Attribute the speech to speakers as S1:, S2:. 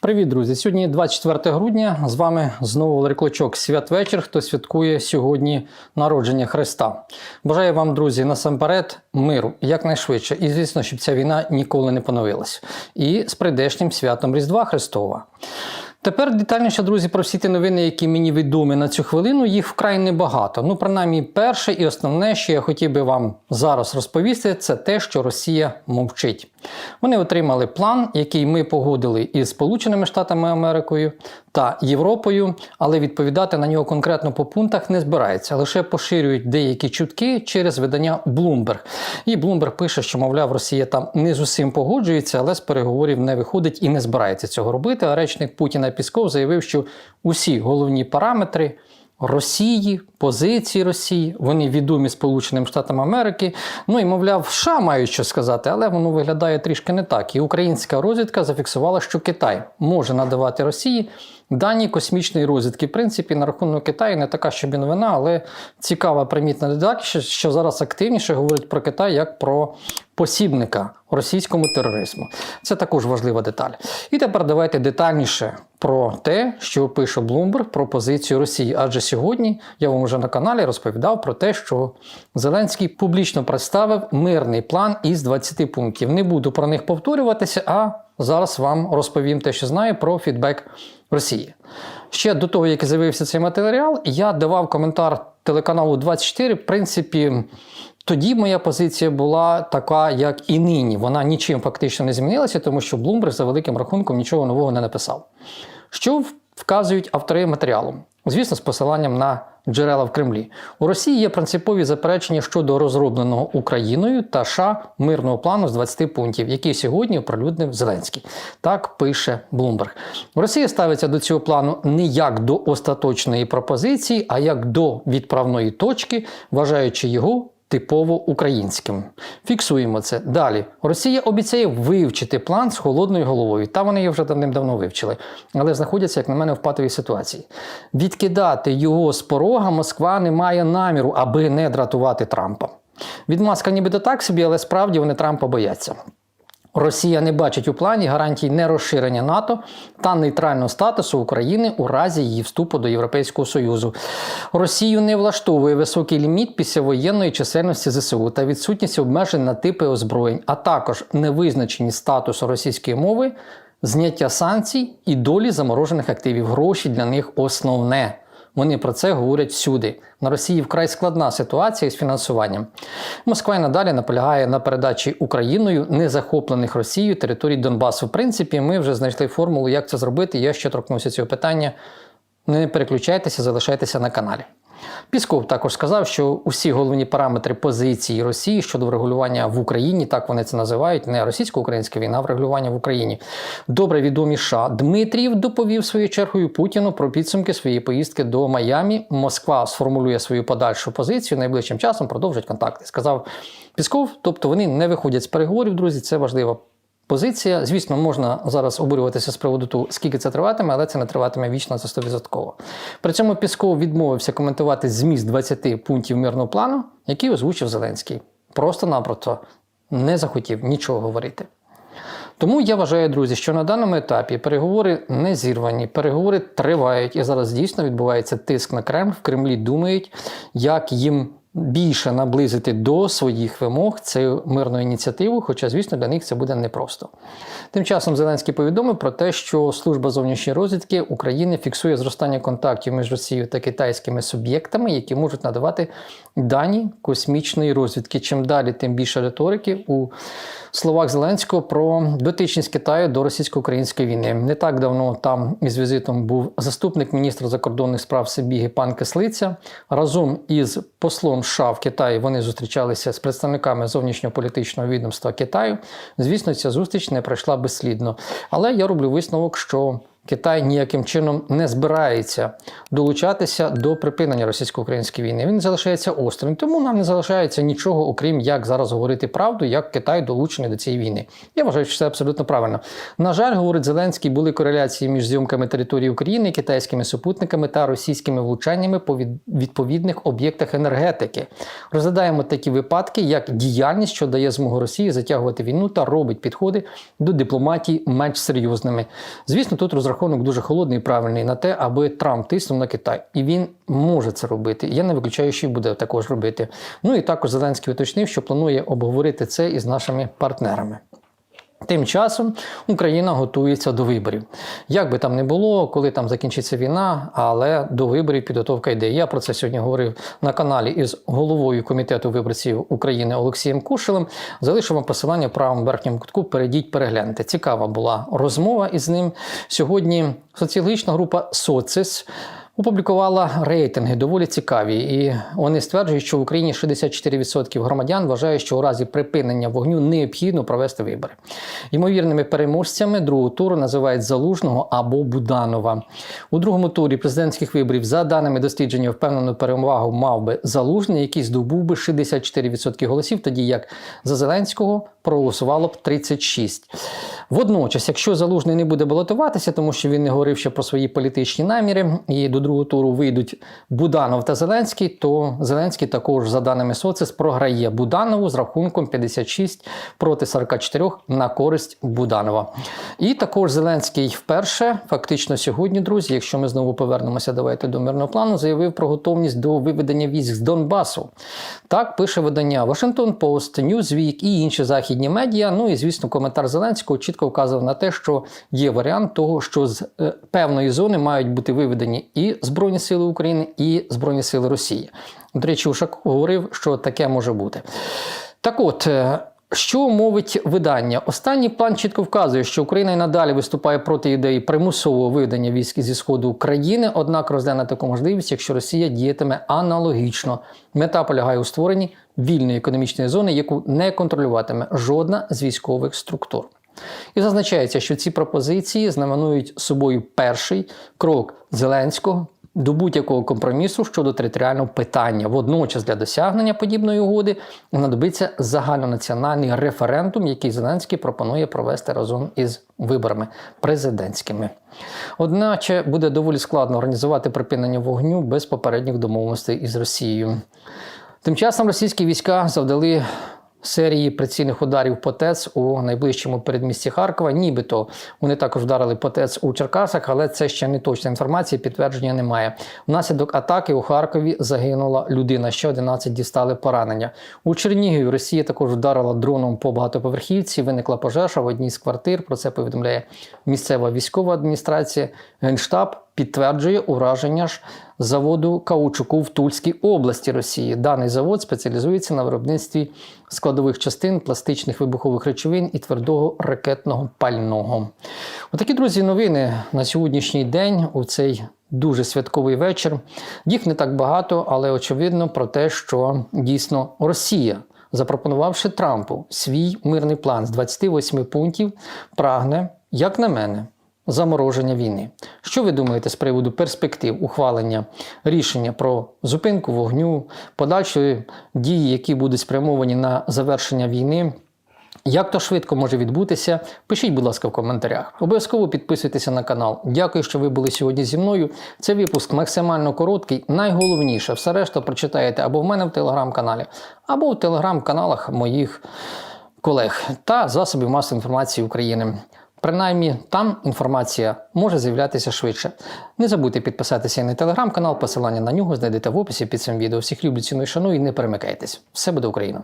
S1: Привіт, друзі! Сьогодні 24 грудня. З вами знову Валерій Клочок Святвечір, хто святкує сьогодні народження Христа. Бажаю вам, друзі, насамперед миру якнайшвидше. І звісно, щоб ця війна ніколи не поновилась. І з прийдешнім святом Різдва Христова. Тепер детальніше, друзі, про всі ті новини, які мені відомі на цю хвилину, їх вкрай небагато. Ну, принаймні, перше і основне, що я хотів би вам зараз розповісти, це те, що Росія мовчить. Вони отримали план, який ми погодили із Сполученими Штатами Америкою та Європою, але відповідати на нього конкретно по пунктах не збирається. лише поширюють деякі чутки через видання Bloomberg. І Bloomberg пише, що, мовляв, Росія там не з усім погоджується, але з переговорів не виходить і не збирається цього робити. А речник Путіна Пісков заявив, що усі головні параметри. Росії, позиції Росії, вони відомі Сполученим Штатам Америки. Ну і мовляв, США мають що сказати, але воно виглядає трішки не так. І українська розвідка зафіксувала, що Китай може надавати Росії дані космічної розвідки. В принципі, на рахунок Китаю не така, щоб і новина, але цікава примітна що, що зараз активніше говорять про Китай як про посібника російському тероризму. Це також важлива деталь. І тепер давайте детальніше про те, що пише Bloomberg про позицію Росії. Адже сьогодні я вам вже на каналі розповідав про те, що Зеленський публічно представив мирний план із 20 пунктів. Не буду про них повторюватися, а зараз вам розповім те, що знаю про фідбек Росії. Ще до того, як з'явився цей матеріал, я давав коментар телеканалу 24. В принципі, тоді моя позиція була така, як і нині. Вона нічим фактично не змінилася, тому що Bloomberg за великим рахунком нічого нового не написав. Що вказують автори матеріалу? Звісно, з посиланням на джерела в Кремлі. У Росії є принципові заперечення щодо розробленого Україною та США мирного плану з 20 пунктів, який сьогодні оприлюднив Зеленський. Так пише Bloomberg. Росія ставиться до цього плану не як до остаточної пропозиції, а як до відправної точки, вважаючи його типово українським. Фіксуємо це. Далі. Росія обіцяє вивчити план з холодною головою. Та вони його вже давним-давно вивчили, але знаходяться, як на мене, в патовій ситуації. Відкидати його з порога Москва не має наміру, аби не дратувати Трампа. Відмазка нібито так собі, але справді вони Трампа бояться. Росія не бачить у плані гарантій нерозширення НАТО та нейтрального статусу України у разі її вступу до Європейського Союзу. Росію не влаштовує високий ліміт післявоєнної чисельності ЗСУ та відсутність обмежень на типи озброєнь, а також невизначеність статусу російської мови, зняття санкцій і долі заморожених активів. Гроші для них основне. Вони про це говорять всюди. На Росії вкрай складна ситуація з фінансуванням. Москва й надалі наполягає на передачі Україною незахоплених Росією територій Донбасу. В принципі, ми вже знайшли формулу, як це зробити. Я ще торкнувся цього питання. Не переключайтеся, залишайтеся на каналі. Пісков також сказав, що усі головні параметри позиції Росії щодо врегулювання в Україні, так вони це називають, не російсько-українська війна, а врегулювання в Україні. Добре відомі США. Дмитрієв доповів своєю чергою Путіну про підсумки своєї поїздки до Майамі. Москва сформулює свою подальшу позицію. Найближчим часом продовжать контакти. Сказав Пісков. Тобто вони не виходять з переговорів, друзі. Це важлива позиція. Звісно, можна зараз обурюватися з приводу того, скільки це триватиме, але це не триватиме вічно за 100%. При цьому Пісков відмовився коментувати зміст 20 пунктів мирного плану, який озвучив Зеленський. Просто-напросто не захотів нічого говорити. Тому я вважаю, друзі, що на даному етапі переговори не зірвані, переговори тривають, і зараз дійсно відбувається тиск на Кремль. В Кремлі думають, як їм більше наблизити до своїх вимог цю мирну ініціативу, хоча, звісно, для них це буде непросто. Тим часом Зеленський повідомив про те, що служба зовнішньої розвідки України фіксує зростання контактів між Росією та китайськими суб'єктами, які можуть надавати дані космічної розвідки. Чим далі, тим більше риторики у словах Зеленського про дотичність Китаю до російсько-української війни. Не так давно там із візитом був заступник міністра закордонних справ Сибіги пан Кислиця. Разом із послом США в Китаї вони зустрічалися з представниками зовнішньополітичного відомства Китаю. Звісно, ця зустріч не пройшла безслідно. Але я роблю висновок, що Китай ніяким чином не збирається долучатися до припинення російсько-української війни. Він залишається осторонь. Тому нам не залишається нічого, окрім як зараз говорити правду, як Китай долучений до цієї війни. Я вважаю, що це абсолютно правильно. На жаль, говорить Зеленський, були кореляції між зйомками території України, китайськими супутниками та російськими влучаннями по відповідних об'єктах енергетики. Розглядаємо такі випадки, як діяльність, що дає змогу Росії затягувати війну та робить підходи до дипломатії менш серйозними. Звісно, тут розрахунок дуже холодний і правильний на те, аби Трамп тиснув на Китай, і він може це робити. Я не виключаю, що буде також робити. Ну і також Зеленський уточнив, що планує обговорити це із нашими партнерами. Тим часом Україна готується до виборів. Як би там не було, коли там закінчиться війна, але до виборів підготовка йде. Я про це сьогодні говорив на каналі із головою комітету виборців України Олексієм Кушелем. Залишу вам посилання в правому верхньому кутку. Перейдіть, перегляньте. Цікава була розмова із ним. Сьогодні соціологічна група Социс опублікувала рейтинги доволі цікаві, і вони стверджують, що в Україні 64% громадян вважають, що у разі припинення вогню необхідно провести вибори. Ймовірними переможцями другого туру називають Залужного або Буданова. У другому турі президентських виборів, за даними дослідження, впевнену перевагу мав би Залужний, який здобув би 64% голосів, тоді як за Зеленського проголосувало б 36. Водночас, якщо Залужний не буде балотуватися, тому що він не говорив ще про свої політичні наміри, і до другого туру вийдуть Буданов та Зеленський, то Зеленський також, за даними Социс, програє Буданову з рахунком 56 проти 44 на користь Буданова. І також Зеленський вперше, фактично сьогодні, друзі, якщо ми знову повернемося, давайте до мирного плану, заявив про готовність до виведення військ з Донбасу. Так пише видання Washington Post, Newsweek і інші західні медіа. Ну і звісно, коментар Зеленського чітко вказував на те, що є варіант того, що з е, певної зони мають бути виведені і Збройні Сили України, і Збройні Сили Росії. До речі, Ушак говорив, що таке може бути. Так от. е, що мовить видання? Останній план чітко вказує, що Україна і надалі виступає проти ідеї примусового виведення військ зі сходу України, однак розгляне таку можливість, якщо Росія діятиме аналогічно. Мета полягає у створенні вільної економічної зони, яку не контролюватиме жодна з військових структур. І зазначається, що ці пропозиції знаменують собою перший крок Зеленського до будь-якого компромісу щодо територіального питання. Водночас для досягнення подібної угоди знадобиться загальнонаціональний референдум, який Зеленський пропонує провести разом із виборами президентськими. Одначе буде доволі складно організувати припинення вогню без попередніх домовленостей із Росією. Тим часом російські війська завдали серії прицільних ударів по ТЕЦ у найближчому передмісті Харкова. Нібито вони також вдарили по ТЕЦ у Черкасах, але це ще не точна інформація, підтвердження немає. Внаслідок атаки у Харкові загинула людина, ще 11 дістали поранення. У Чернігові Росія також вдарила дроном по багатоповерхівці. Виникла пожежа в одній з квартир. Про це повідомляє місцева військова адміністрація. Генштаб підтверджує ураження ж заводу каучуку в Тульській області Росії. Даний завод спеціалізується на виробництві складових частин, пластичних вибухових речовин і твердого ракетного пального. Отакі друзі, новини на сьогоднішній день у цей дуже святковий вечір. Їх не так багато, але очевидно про те, що дійсно Росія. Запропонувавши Трампу свій мирний план з 28 пунктів, прагне, як на мене, замороження війни. Що ви думаєте з приводу перспектив ухвалення рішення про зупинку вогню, подальшої дії, які будуть спрямовані на завершення війни? Як то швидко може відбутися? Пишіть, будь ласка, в коментарях. Обов'язково підписуйтеся на канал. Дякую, що ви були сьогодні зі мною. Це випуск максимально короткий. Найголовніше, все решта прочитаєте або в мене в телеграм-каналі, або в телеграм-каналах моїх колег та засобів масової інформації України. Принаймні, там інформація може з'являтися швидше. Не забудьте підписатися на телеграм-канал, посилання на нього знайдете в описі під цим відео. Всіх люблю, ціну і шаную і не перемикайтесь. Все буде Україна!